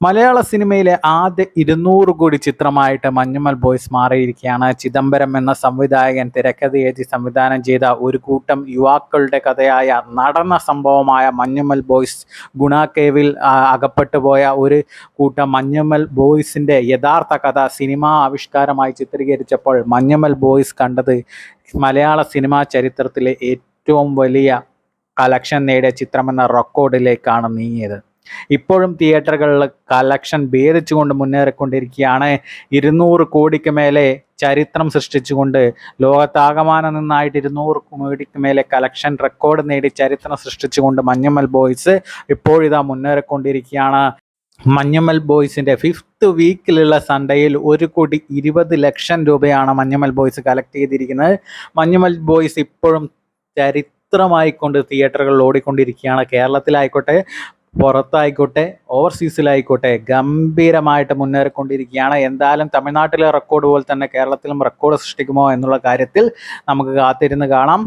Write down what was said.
മലയാള സിനിമയിലെ ആദ്യ ഇരുന്നൂറ് കോടി ചിത്രമായിട്ട് മഞ്ഞുമൽ ബോയ്സ് മാറിയിരിക്കുകയാണ്. ചിദംബരം എന്ന സംവിധായകൻ തിരക്കഥ എഴുതി സംവിധാനം ചെയ്ത ഒരു കൂട്ടം യുവാക്കളുടെ കഥയായ നടന്ന സംഭവമായ മഞ്ഞുമൽ ബോയ്സ് ഗുണ കേവിൽ അകപ്പെട്ടു പോയ ഒരു കൂട്ടം മഞ്ഞുമൽ ബോയ്സിന്റെ യഥാർത്ഥ കഥ സിനിമാ ആവിഷ്കാരമായി ചിത്രീകരിച്ചപ്പോൾ മഞ്ഞുമൽ ബോയ്സ് കണ്ടത് മലയാള സിനിമാ ചരിത്രത്തിലെ ഏറ്റവും വലിയ കളക്ഷൻ നേടിയ ചിത്രമെന്ന റെക്കോർഡിലേക്കാണ് നീങ്ങിയത്. ഇപ്പോഴും തിയേറ്ററുകളിൽ കളക്ഷൻ ഭേദിച്ചുകൊണ്ട് മുന്നേറിക്കൊണ്ടിരിക്കുകയാണ്. ഇരുന്നൂറ് കോടിക്ക് മേലെ ചരിത്രം സൃഷ്ടിച്ചുകൊണ്ട് ലോകത്താകമാനം നിന്നായിട്ട് ഇരുന്നൂറ് കോടിക്ക് മേലെ കളക്ഷൻ റെക്കോർഡ് നേടി ചരിത്രം സൃഷ്ടിച്ചുകൊണ്ട് മഞ്ഞമ്മൽ ബോയ്സ് ഇപ്പോഴിതാ മുന്നേറിക്കൊണ്ടിരിക്കുകയാണ്. മഞ്ഞമ്മൽ ബോയ്സിന്റെ ഫിഫ്ത്ത് വീക്കിലുള്ള സൺഡേയിൽ ഒരു കോടി ഇരുപത് ലക്ഷം രൂപയാണ് മഞ്ഞമ്മൽ ബോയ്സ് കളക്ട് ചെയ്തിരിക്കുന്നത്. മഞ്ഞമ്മൽ ബോയ്സ് ഇപ്പോഴും ചരിത്രമായിക്കൊണ്ട് തിയേറ്ററുകളിൽ ഓടിക്കൊണ്ടിരിക്കുകയാണ്. കേരളത്തിലായിക്കോട്ടെ പുറത്തായിക്കോട്ടെ ഓവർസീസിലായിക്കോട്ടെ ഗംഭീരമായിട്ട് മുന്നേറിക്കൊണ്ടിരിക്കുകയാണ്. എന്തായാലും തമിഴ്നാട്ടിലെ റെക്കോർഡ് പോലെ തന്നെ കേരളത്തിലും റെക്കോർഡ് സൃഷ്ടിക്കുമോ എന്നുള്ള കാര്യത്തിൽ നമുക്ക് കാത്തിരുന്ന് കാണാം.